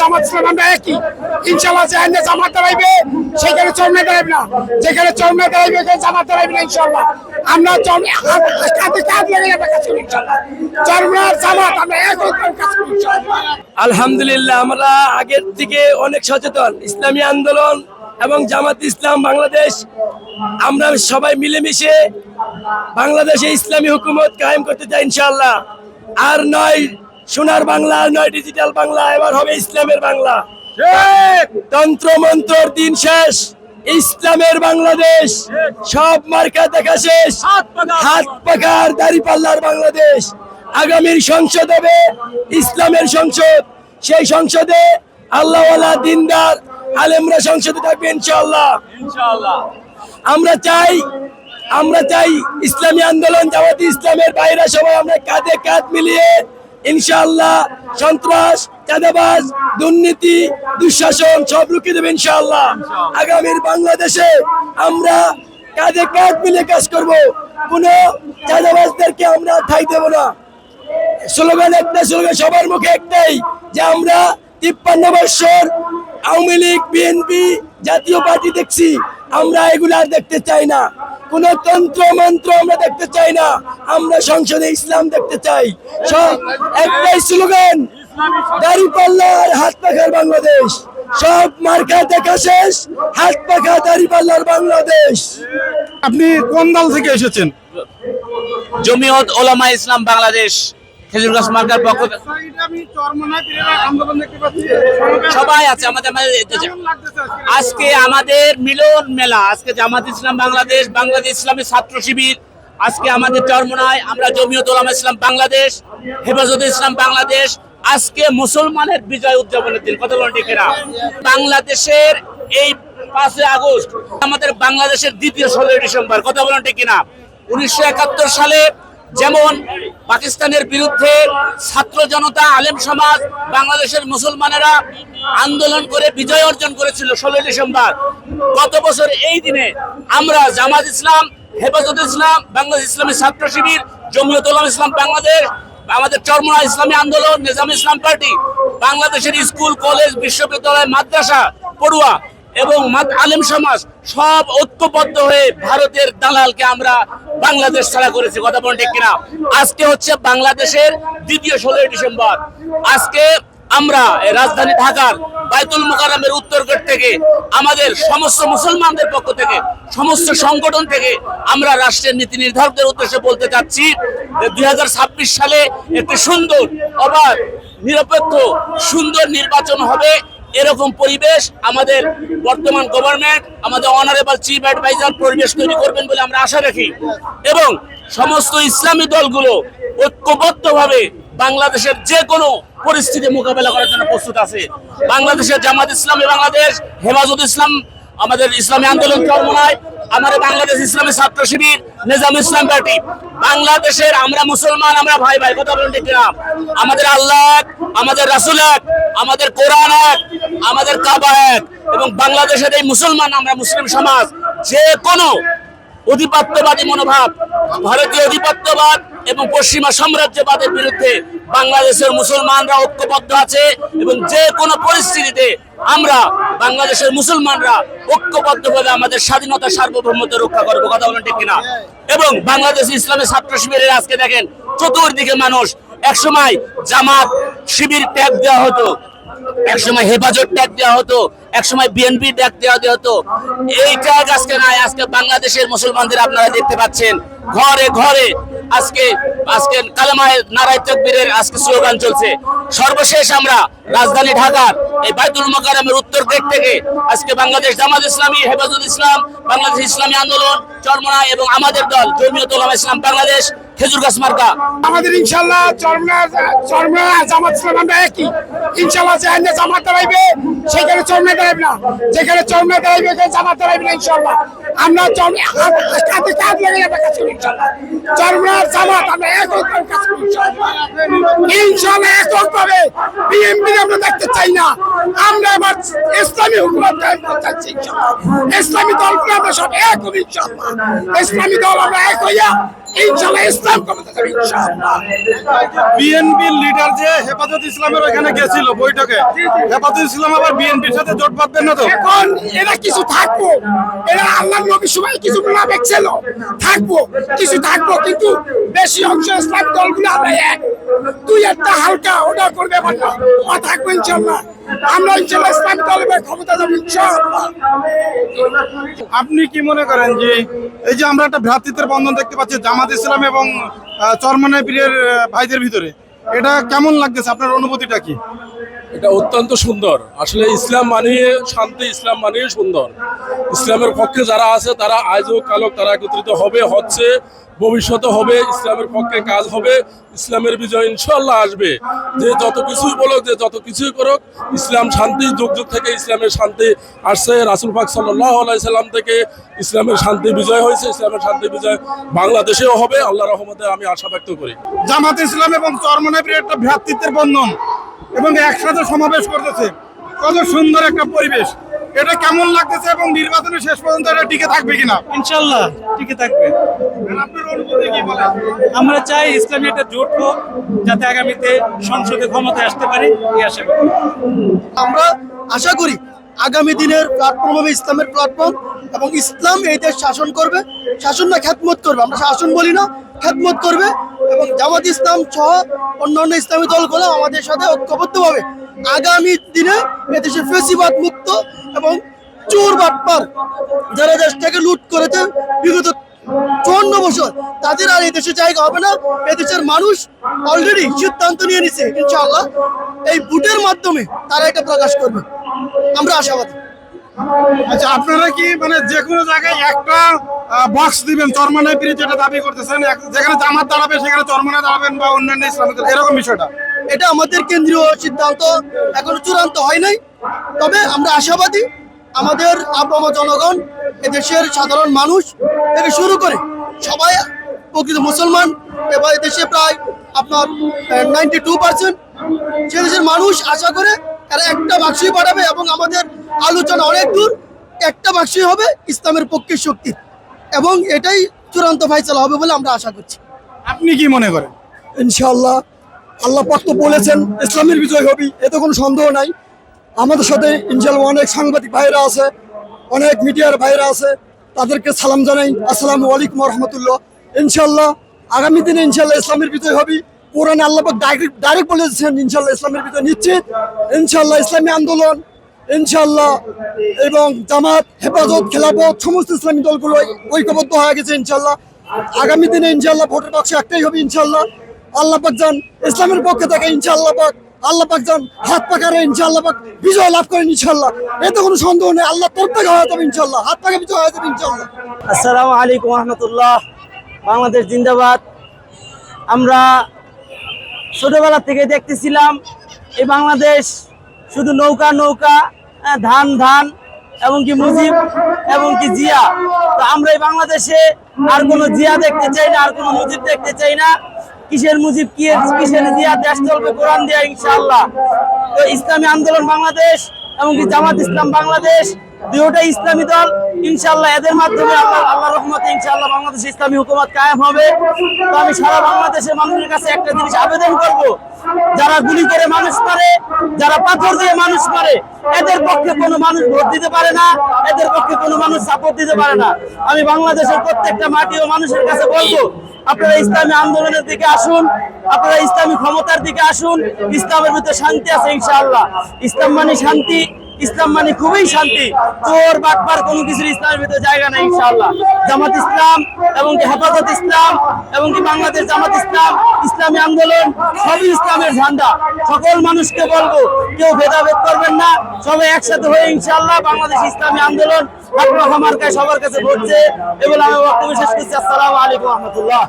জামাত সেখানে জামাত না ইনশাল্লাহ আমরা আলহামদুলিল্লাহ, আমরা আগের থেকে অনেক সচেতন। ইসলামী আন্দোলন এবং জামাত ইসলাম বাংলাদেশ, আমরা সবাই মিলেমিশে বাংলাদেশে ইসলামী হুকুমত কায়েম করতে চাই ইনশাল্লাহ আর নয় সোনার বাংলা নয় ডিজিটাল বাংলা এবার হবে ইসলামের বাংলা। তন্ত্র মন্ত্রর দিন শেষ ইসলামের বাংলাদেশ সব মার্কা দেখা শেষ হাত পাকার দাড়ি পাল্লার বাংলাদেশ। আগামীর সংসদ হবে ইসলামের সংসদ। সেই সংসদে আল্লাহওয়ালা দিনদার আলেমরা সংসদে থাকবে ইনশাআল্লাহ। আমরা চাই আমরা চাই ইসলামী আন্দোলন জামাতি ইসলামের বাইরে সবাই আমরা কাঁধে কাঁধ মিলিয়ে ইনশাআল্লাহ সন্ত্রাস, চাঁদাবাজ, দুর্নীতি, দুঃশাসন সব রুখে দেবে ইনশাআল্লাহ। আগামীর বাংলাদেশে আমরা কাজে কাঁধ মিলিয়ে কাজ করব। কোন চাঁদাবাজদেরকে আমরা ঠাই দেব না। স্লোগান একটা স্লোগান সবার মুখে একটাই যে আমরা তিপ্পান্ন বৎসর আওয়ামী লীগ, বিএনপি জাতীয় পার্টি দেখছি, আমরা এগুলো আর দেখতে চাই না। কোন তন্ত্র মন্ত্র আমরা দেখতে চাই না। আমরা সংসদে ইসলাম দেখতে চাই। সব একটাই স্লোগান দাড়ি পাল্লার হাত পাখার বাংলাদেশ। সব মার্কা দেখা শেষ হাত পাখা দাড়ি পাল্লার বাংলাদেশ। আপনি কোন দল থেকে এসেছেন? জমিয়ত ওলামা ইসলাম বাংলাদেশ খেজুর গাছ মার্কার পক্ষ থেকে। সবাই আছে আমাদের আজকে? আমাদের মিলন মেলা আজকে জামাত ইসলাম বাংলাদেশ বাংলাদেশ ইসলামী ছাত্র শিবির আজকে আমাদের চরমনায় আমরা জমিয়ত ওলামা ইসলাম বাংলাদেশ হেফাজত ইসলাম বাংলাদেশ আজকে মুসলমানের বিজয় উদযাপনের দিন কত বড় টিকেরা বাংলাদেশের এই পাঁচই আগস্ট আমাদের বাংলাদেশের দ্বিতীয় ষোলোই ডিসেম্বর কথা বলেন ঠিক কিনা? উনিশশো একাত্তর সালে যেমন পাকিস্তানের বিরুদ্ধে ছাত্র জনতা, আলেম সমাজ, বাংলাদেশের মুসলমানেরা আন্দোলন করে বিজয় অর্জন করেছিল ষোলোই ডিসেম্বর। গত বছর এই দিনে আমরা জামাত ইসলাম, হেফাজত ইসলাম, বাংলাদেশ ইসলামী ছাত্র শিবির, জমিয়ত ইসলাম বাংলাদেশ, আমাদের চরমনা ইসলামী আন্দোলন, নিজাম ইসলাম পার্টি, বাংলাদেশের স্কুল, কলেজ, বিশ্ববিদ্যালয়, মাদ্রাসা, পড়ুয়া এবং আলেম সমাজ সব ঐক্যবদ্ধ হয়ে ভারতের দালালকে আমরা বাংলাদেশ ছাড়া করেছি, কথা বলেন ঠিক কিনা? আজকে হচ্ছে বাংলাদেশের দ্বিতীয় ষোলোই ডিসেম্বর। আজকে আমরা রাজধানী ঢাকার বাইতুল মোকাররমের উত্তর গেট থেকে, আমাদের সমস্ত মুসলমানদের পক্ষ থেকে, সমস্ত সংগঠন থেকে আমরা রাষ্ট্রের নীতি নির্ধারকদের উদ্দেশ্যে বলতে চাচ্ছি দুই হাজার ছাব্বিশ সালে একটি সুন্দর অবাধ নিরপেক্ষ, সুন্দর নির্বাচন হবে। এরকম পরিবেশ আমাদের বর্তমান গভর্নমেন্ট আমাদের অনারেবল চিফ অ্যাডভাইজার পরিবেশ তৈরি করবেন বলে আমরা আশা রাখি। এবং সমস্ত ইসলামী দলগুলো ঐক্যবদ্ধভাবে বাংলাদেশের যে কোনো পরিস্থিতি মোকাবেলা করার জন্য প্রস্তুত আছে। বাংলাদেশের জামাত ইসলাম বাংলাদেশ, হেফাজত ইসলাম আমাদের ইসলামী আন্দোলন চরমনায়, আমাদের বাংলাদেশ ইসলামী ছাত্র শিবির, নিজাম ইসলাম পার্টি, বাংলাদেশের আমরা মুসলমান, আমরা ভাই ভাই, কথা বলেন না? আমাদের আল্লাহ আমাদের রাসুল এক, আমাদের কোরআন এক, আমাদের কাবা এক, এবং বাংলাদেশের এই মুসলমান, আমরা মুসলিম সমাজ, যে কোনো অধিপত্যবাদী মনোভাব, ভারতীয় অধিপত্যবাদ এবং পশ্চিমা সাম্রাজ্যবাদের বিরুদ্ধে বাংলাদেশের মুসলমানরা ঐক্যবদ্ধ আছে এবং যে কোনো পরিস্থিতিতে আমরা বাংলাদেশের মুসলমানরা ঐক্যবদ্ধ ঐক্যবদ্ধভাবে আমাদের স্বাধীনতা, সার্বভৌমত্ব রক্ষা করব, কথা বলেন ঠিক কিনা? এবং বাংলাদেশ ইসলামের ছাত্র শিবিরের আজকে দেখেন চতুর্দিকে মানুষ একসময় জামাত শিবির ত্যাগ দেওয়া হতো, একসময় হেফাজত ট্যাগ দেওয়া হতো, একসময় বিএনপি ট্যাগ দেওয়া দেওয়া হতো। এই ট্যাগ আজকে নাই, আজকে বাংলাদেশের মুসলমানদের আপনারা দেখতে পাচ্ছেন, ঘরে ঘরে আজকে আজকে কালেমায় নারায় তকবীরের আজকে স্লোগান চলছে। সর্বশেষ আমরা রাজধানী ঢাকার এই বাইতুল মোকারমের উত্তর গেট থেকে আজকে বাংলাদেশ জামাত ইসলামী, হেফাজত ইসলাম, বাংলাদেশ ইসলামী আন্দোলন চরমনা এবং আমাদের দল জমিয়ত উলামা ইসলাম বাংলাদেশ খেজুর গাছ মার্কা। আমাদের ইনশাল্লাহ চরমা চরমা জামাত ইসলাম, আমরা একই। ইনশাল্লাহ যেখানে জামাত দাঁড়াইবে, সেখানে চরমা দাঁড়াইবে না। যেখানে চরমা দাঁড়াইবে সেখানে জামাত দাঁড়াইবে না ইনশাল্লাহ আমরা কাঁধে কাঁধ লেগে যাবে কাজ করি জামাত, আমরা করে কাজ করি ইনশাল্লাহ এককভাবে বিএনপি আমরা দেখতে চাই না। আমরা এবার ইসলামী হুকুমত কায়েম করতে ইসলামী দলগুলো আমরা সব এক ইনশাল্লাহ ইসলামী দল আমরা এক হইয়া ইনশাল্লাহ ইসলাম যাবে বিএনপির লিডার যে হেফাজত ইসলামের ওখানে গেছিল বৈঠকে। হেফাজত ইসলাম আবার বিএনপির সাথে জোট বাঁধবেন না তো? এখন এরা কিছু থাকব। এরা আল্লাহ নবী সময় কিছু মুনাফেক ছিল। থাকব কিছু থাকব কিন্তু বেশি অংশ ইসলাম দলগুলো আমরা এক। দুই একটা হালকা ওটা করবে পারল ও থাকব ইনশাল্লাহ আমরা আপনি কি মনে করেন যে এই যে আমরা একটা ভ্রাতৃত্বের বন্ধন দেখতে পাচ্ছি জামাত ইসলাম এবং চরমানের ভাইদের ভিতরে, এটা কেমন লাগতেছে? আপনার অনুভূতিটা কি? এটা অত্যন্ত সুন্দর। আসলে ইসলাম মানিয়ে, শান্তি ইসলাম মানিয়ে সুন্দর। ইসলামের পক্ষে যারা আছে, তারা আজও কালো তারা একত্রিত হবে, হচ্ছে, ভবিষ্যতে হবে, ইসলামের পক্ষে কাজ হবে, ইসলামের বিজয় ইনশাল্লাহ আসবে। যে যত কিছুই বলুক, যে যত কিছুই করুক, ইসলাম শান্তি, যুগ যুগ থেকে ইসলামের শান্তি আসছে। রাসুল পাক সাল্লাম থেকে ইসলামের শান্তি বিজয় হয়েছে, ইসলামের শান্তি বিজয় বাংলাদেশেও হবে। আল্লাহ রহমতে আমি আশা ব্যক্ত করি। জামাত ইসলাম এবং চরমনাই পীরের একটা ভ্রাতৃত্বের বন্ধন। এবং একসাথে সমাবেশ করতেছে। কত সুন্দর একটা পরিবেশ। এটা কেমন লাগতেছে এবং নির্বাচনের শেষ পর্যন্ত এটা টিকে থাকবে কিনা? ইনশাল্লাহ টিকে থাকবে। আপনার অনুভূতি কি বলে আমরা চাই ইসলামী একটা জোট হোক যাতে আগামীতে সংসদে ক্ষমতায় আসতে পারি এই আশা করি। আমরা আশা করি আগামী দিনের প্ল্যাটফর্ম হবে ইসলামের প্ল্যাটফর্ম এবং ইসলাম এই দেশ শাসন করবে। শাসন না, খ্যাতমত করবে। আমরা শাসন বলি না, খ্যাতমত করবে এবং জামাত ইসলাম সহ অন্যান্য ইসলামী দলগুলো আমাদের সাথে ঐক্যবদ্ধভাবে আগামী দিনে এদেশে ফেসিবাদ মুক্ত এবং চোর বাটপার যারা দেশটাকে লুট করেছে বিগত চুয়ান্ন বছর, তাদের আর এই দেশে জায়গা হবে না। এদেশের মানুষ অলরেডি সিদ্ধান্ত নিয়ে নিছে। ইনশাআল্লাহ এই ভোটের মাধ্যমে তারা এটা প্রকাশ করবে। আমরা আশাবাদী। আচ্ছা আপনারা কি মানে যে কোনো জায়গায় একটা বক্স দিবেন চরমনাই পীর যেটা দাবি করতেছেন যেখানে জামাত দাঁড়াবে সেখানে চরমনায় দাঁড়াবেন বা অন্যান্য ইসলামিক এরকম বিষয়টা? এটা আমাদের কেন্দ্রীয় সিদ্ধান্ত এখনও চূড়ান্ত হয় নাই। তবে আমরা আশাবাদী আমাদের আপাম জনগণ এদেশের সাধারণ মানুষ থেকে শুরু করে সবাই প্রকৃত মুসলমান এবার দেশে প্রায় আপনার নাইনটি টু পার্সেন্ট সে দেশের মানুষ আশা করে এরা একটা বাক্সই বাড়াবে এবং আমাদের আলোচনা অনেক দূর একটা বাক্সই হবে ইসলামের পক্ষে শক্তি। এবং এটাই চূড়ান্ত ফাইসলা হবে বলে আমরা আশা করছি। আপনি কি মনে করেন? ইনশাআল্লাহ আল্লাহ পাক তো বলেছেন ইসলামের বিজয় হবে এতে কোনো সন্দেহ নাই। আমাদের সাথে ইনশাআল্লাহ অনেক সাংবাদিক ভাইরা আছে অনেক মিডিয়ার ভাইরা আছে তাদেরকে সালাম জানাই। আসসালামু আলাইকুম রহমতুল্লাহ। ইনশাআল্লাহ আগামী দিনে ইনশাআল্লাহ ইসলামের বিজয় হবে। কোরআনে আল্লাহ পাক ডাইরেক্ট ডাইরেক্ট বলেছেন ইনশাআল্লাহ ইসলামের ভিতরে নিশ্চিত ইনশাল্লাহ ইসলামী আন্দোলন ইনশাল্লাহ এবং জামাত, হেফাজত, খেলাফত, সমস্ত ইসলামী দলগুলো ঐক্যবদ্ধ হয়ে গেছে ইনশাল্লাহ আগামী দিনে ইনশাল্লাহ ভোটের বাক্স একটাই হবে ইনশাল্লাহ আল্লাহ পাক যান ইসলামের পক্ষে থেকে, ইনশাআল্লাহ পাক। আল্লাহ পাক যান হাত পাকারে ইনশাআল্লাহ পাক। বিজয় লাভ করেন, ইনশাআল্লাহ। এতে কোনো সন্দেহ নেই, আল্লাহ তরফ থেকে হয়ে যাবে, ইনশাআল্লাহ। হাত পাকে বিজয় হয়ে যাবে, ইনশাআল্লাহ। আসসালামু আলাইকুম রহমতুল্লাহ। বাংলাদেশ জিন্দাবাদ। আমরা ছোটবেলা থেকে দেখতেছিলাম এই বাংলাদেশ শুধু নৌকা নৌকা আহ, ধান ধান এবং কি মুজিব এবং কি জিয়া। তো আমরা এই বাংলাদেশে আর কোনো জিয়া দেখতে চাই না আর কোনো মুজিব দেখতে চাই না। কিসের মুজিব কি কিসের জিয়া? দেশ চলবে কোরআন দিয়া ইনশাল্লাহ তো ইসলামী আন্দোলন বাংলাদেশ এমনকি জামাত ইসলাম বাংলাদেশ দুটোটাই ইসলামী দল, ইনশাআল্লাহ এদের মাধ্যমে আল্লাহ আল্লাহ রহমতে ইনশাআল্লাহ বাংলাদেশে ইসলামী হুকুমত কায়েম হবে। তো আমি সারা বাংলাদেশের মানুষের কাছে একটা জিনিস আবেদন করব, যারা গুলি করে মানুষ মারে, যারা পাথর দিয়ে মানুষ মারে, এদের পক্ষে কোনো মানুষ ভোট দিতে পারে না, এদের পক্ষে কোনো মানুষ সাপোর্ট দিতে পারে না। আমি বাংলাদেশের প্রত্যেকটা মাটি ও মানুষের কাছে বলব, আপনারা ইসলামী আন্দোলনের দিকে আসুন, আপনারা ইসলামী ক্ষমতার দিকে আসুন, ইসলামের ভিতরে শান্তি আছে ইনশাআল্লাহ। ইসলাম মানে শান্তি ইসলাম মানে খুবই শান্তি। চোর বাটপার কোনো কিছুর ইসলামের ভিতরে জায়গা নাই, ইনশাআল্লাহ। জামাত ইসলাম এবং কি হেফাজত ইসলাম এবং কি বাংলাদেশ জামাত ইসলাম, ইসলামী আন্দোলন, সবই ইসলামের ঝান্ডা সকল মানুষকে বলব, কেউ ভেদাভেদ করবেন না। সবাই একসাথে হয়ে ইনশাআল্লাহ বাংলাদেশ ইসলামী আন্দোলন মাখামার্কায় সবার কাছে চেয়ে এগুলো আমি বক্তব্য শেষ করছি। আসসালামু আলাইকুম রহমতুল্লাহ।